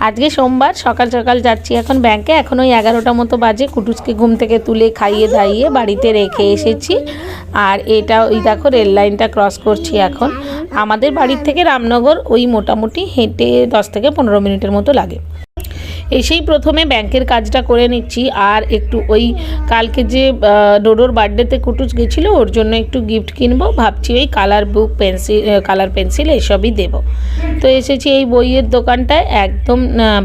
আজকে সোমবার, সকাল সকাল যাচ্ছি এখন ব্যাংকে এখন ওই এগারোটা মতো বাজে, কুটুসকে ঘুম থেকে তুলে খাইয়ে দাইয়ে বাড়িতে রেখে এসেছি। আর এটা ওই দেখো, রেল লাইনটা ক্রস করছি এখন। আমাদের বাড়ির থেকে রামনগর ওই মোটামুটি হেঁটে দশ থেকে পনেরো মিনিটের মতো লাগে। এসেই প্রথমে ব্যাংকের কাজটা করে নিচ্ছি। আর একটু ওই কালকে যে ডোডোর বার্থডেতে কুটুস গেছিল, ওর জন্য একটু গিফট কিনবো। ভাবছি ওই colour book, pencil colour pencil, এসবই দেবো। তো এসেছি এই বইয়ের দোকানটায়, একদম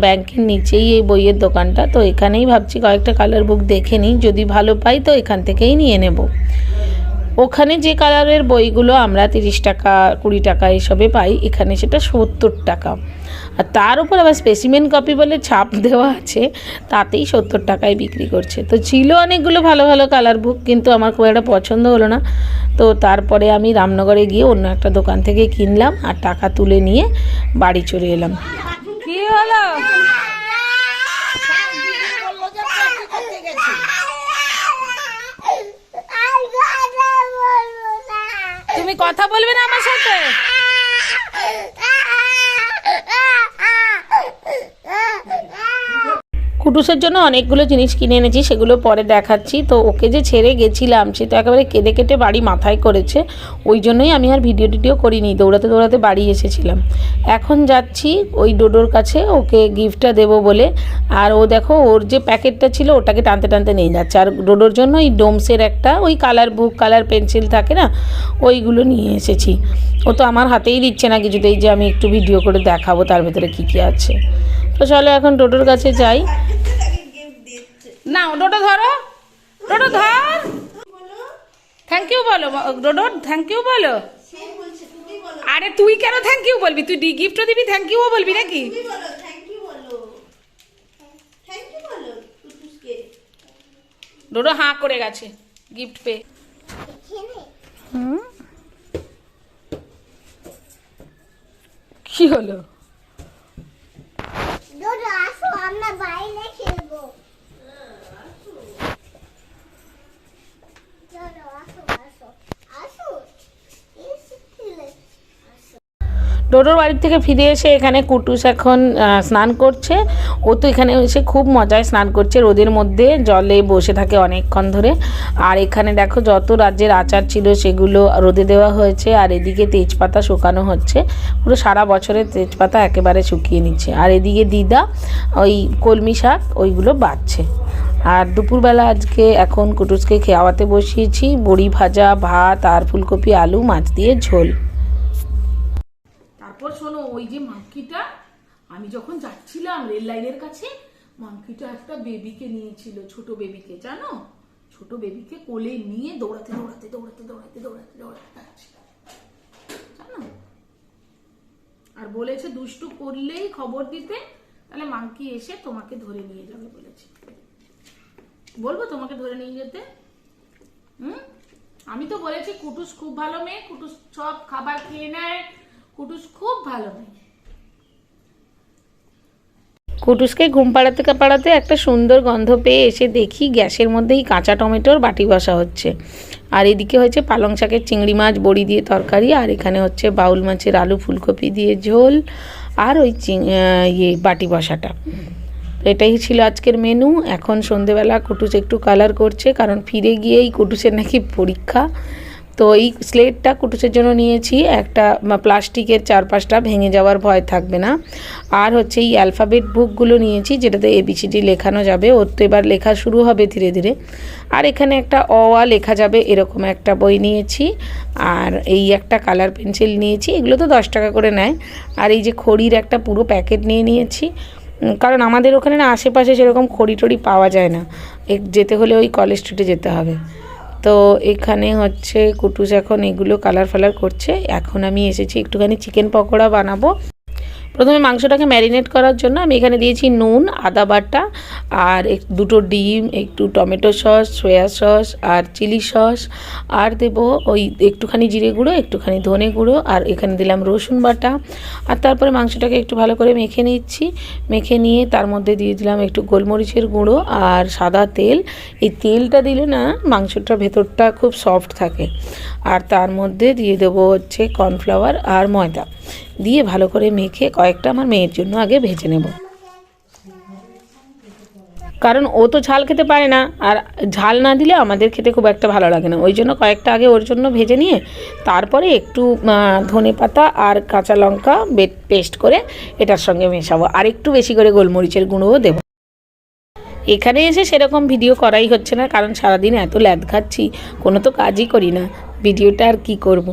ব্যাংকের নিচেই এই বইয়ের দোকানটা। তো এখানেই ভাবছি কয়েকটা কালার বুক দেখে নিই, যদি ভালো পাই তো এখান থেকেই নিয়ে নেব। ওখানে যে কালারের বইগুলো আমরা তিরিশ টাকা, কুড়ি টাকা এসবে পাই, এখানে সেটা সত্তর টাকা। আর তার উপর আবার স্পেসিমেন কপি বলে ছাপ দেওয়া আছে, তাতেই সত্তর টাকায় বিক্রি করছে। তো ছিল অনেকগুলো ভালো ভালো কালার বুক কিন্তু আমার খুব একটা পছন্দ হলো না। তো তারপরে আমি রামনগরে গিয়ে অন্য একটা দোকান থেকে কিনলাম আর টাকা তুলে নিয়ে বাড়ি চলে এলাম। কি হলো? কথা বলবে না আমার সাথে? কুটুসের জন্য অনেকগুলো জিনিস কিনে এনেছি, সেগুলো পরে দেখাচ্ছি। তো ওকে যে ছেড়ে গেছিলাম, সে তো একেবারে কেঁদে কেটে বাড়ি মাথায় করেছে। ওই জন্যই আমি আর ভিডিও টিডিও করিনি, দৌড়াতে দৌড়াতে বাড়ি এসেছিলাম। এখন যাচ্ছি ওই ডোডোর কাছে, ওকে গিফটটা দেবো বলে। আর ও দেখো, ওর যে প্যাকেটটা ছিল, ওটাকে টানতে টানতে নিয়ে যাচ্ছে। আর ডোডোর জন্য ওই ডোমসের একটা, ওই কালার বুক, কালার পেন্সিল থাকে না, ওইগুলো নিয়ে এসেছি। ও তো আমার হাতেই দিচ্ছে না কিছুতেই যে আমি একটু ভিডিও করে দেখাবো, তার ভেতরে কী কী আছে। তো চলো এখন ডোডোর কাছে যাই। না ডোডো ধরো। ডোডো ধর। থ্যাংক ইউ বলো ডোডো থ্যাংক ইউ বলো। আরে তুই কেন থ্যাংক ইউ বলবি? তুই গিফটও দিবি থ্যাংক ইউও বলবি নাকি? ডোডো হাঁ করে গেছে গিফট হুম? কি হলো? ডোডোর বাড়ির থেকে ফিরে এসে এখানে কুটুস এখন স্নান করছে। ও তো এখানে এসে খুব মজায় স্নান করছে। রোদের মধ্যে জলে বসে থাকে অনেকক্ষণ ধরে। আর এখানে দেখো যত রাজ্যের আচার ছিল সেগুলো রোদে দেওয়া হয়েছে। আর এদিকে তেজপাতা শুকানো হচ্ছে। পুরো সারা বছরের তেজপাতা একেবারে শুকিয়ে নিচ্ছে। আর এদিকে দিদা ওই কলমি শাক, ওইগুলো বাচ্ছে আর দুপুরবেলা আজকে এখন কুটুসকে খাওয়াতে বসিয়েছি। বড়ি ভাজা, ভাত, আর ফুলকপি, আলু, মাছ দিয়ে ঝোল। তারপর শোনো, ওই যে মাংকিটা আমি যখন যাচ্ছিলাম রেল লাইনের কাছে মাংকিটা একটা বেবিকে নিয়েছিল, ছোট বেবিকে, জানো? ছোট বেবিকে কোলে নিয়ে দৌড়াতে দৌড়াতে দৌড়াতে দৌড়াতে দৌড়াতে দৌড়াতে জানো? আর বলেছে, দুষ্টু করলেই খবর দিতে, তাহলে মাংকি এসে তোমাকে ধরে নিয়ে যাবে, বলেছে। বলব তোমাকে ধরে নিয়ে যেতে? হুম? আমি তো বলেছি, কুটুস খুব ভালো মেয়ে, কুটুস সব খাবার খেয়ে নেয় কুটুস খুব ভালো মেয়ে। কুটুসকে ঘুম পাড়াতে পাড়াতে একটা সুন্দর গন্ধ পেয়ে এসে দেখি গ্যাসের মধ্যেই কাঁচা টমেটোর বাটি বসা হচ্ছে। আর এদিকে হচ্ছে পালং শাকের চিংড়ি মাছ, বড়ি দিয়ে তরকারি, আর এখানে হচ্ছে বাউল মাছের আলু, ফুলকপি দিয়ে ঝোল, আর ওই চিং- ইয়ে বাটি বসাটা। এটাই ছিল আজকের মেনু। এখন সন্ধেবেলা কুটুস একটু কালার করছে, কারণ ফিরে গিয়েই কুটুসের নাকি পরীক্ষা। তো এই স্লেটটা কুটুসের জন্য নিয়েছি। একটা প্লাস্টিকের চার পাঁচটা ভেঙে যাওয়ার ভয় থাকবে না। আর হচ্ছে এই অ্যালফাবেট বুকগুলো নিয়েছি, যেটাতে এবিসিডি লেখানো যাবে। ওর তো এবার লেখা শুরু হবে ধীরে ধীরে। আর এখানে একটা অ, আ লেখা যাবে, এরকম একটা বই নিয়েছি। আর এই একটা কালার পেন্সিল নিয়েছি, এগুলো তো দশ টাকা করে নেয়। আর এই যে খড়ির একটা পুরো প্যাকেট নিয়ে নিয়েছি। কারণ আমাদের ওখানে না আশেপাশে সেরকম খড়ি টড়ি পাওয়া যায় না। যেতে হলে ওই কলেজ স্ট্রিটে যেতে হবে। তো এখানে হচ্ছে কুটুস এখন এগুলো কালার ফালার করছে। এখন আমি এসেছি একটুখানি চিকেন পকোড়া বানাবো। প্রথমে মাংসটাকে ম্যারিনেট করার জন্য আমি এখানে দিয়েছি নুন, আদা বাটা আর দুটো ডিম, একটু টমেটো সস, সয়া সস আর চিলি সস। আর দেবো ওই একটুখানি জিরে গুঁড়ো, একটুখানি ধনে গুঁড়ো আর এখানে দিলাম রসুন বাটা। আর তারপরে মাংসটাকে একটু ভালো করে মেখে নিচ্ছি। মেখে নিয়ে তার মধ্যে দিয়ে দিলাম একটু গোলমরিচের গুঁড়ো আর সাদা তেল। এই তেলটা দিলে না মাংসটার ভেতরটা খুব সফট থাকে। আর তার মধ্যে দিয়ে দেবো হচ্ছে কর্নফ্লাওয়ার আর ময়দা। দিয়ে ভালো করে মেখে কয়েকটা আমার মেয়ের জন্য আগে ভেজে নেব। কারণ ও তো ঝাল খেতে পারে না, আর ঝাল না দিলে আমাদের খেতে খুব একটা ভালো লাগে না। ওই জন্য কয়েকটা আগে ওর জন্য ভেজে নিয়ে তারপরে একটু ধনে পাতা আর কাঁচা লঙ্কা পেস্ট করে এটার সঙ্গে মেশাবো। আর একটু বেশি করে গোলমরিচের গুঁড়োও দেবো। এখানে এসে সেরকম ভিডিও করাই হচ্ছে না, কারণ সারাদিন এত ল্যাদ খাচ্ছি, কোনো তো কাজই করি না। ভিডিওটা আর কি করব।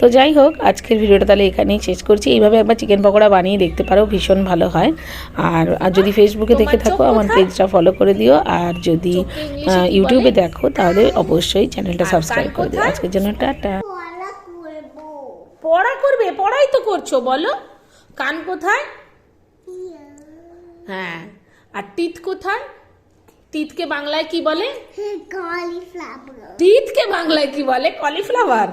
তো যাই হোক আজকের ভিডিওটা তাহলে এখানেই শেষ করছি। এইভাবে একবার চিকেন পকোড়া বানিয়ে দেখতে পারো ভীষণ ভালো হয়। আর আর যদি ফেসবুকে দেখে থাকো আমার পেজটা ফলো করে দিও। আর যদি ইউটিউবে দেখো তাহলে অবশ্যই চ্যানেলটা সাবস্ক্রাইব করে দিও। আজকের জন্য টাটা। পড়া পড়া করবে? পড়াই তো করছ বলো। কান কোথায়? হ্যাঁ। আর টিথ কোথায়? টিথকে বাংলায় কি বলে? কলিফ্লাওয়ার টিথকে বাংলায় কি বলে? কলিফ্লাওয়ার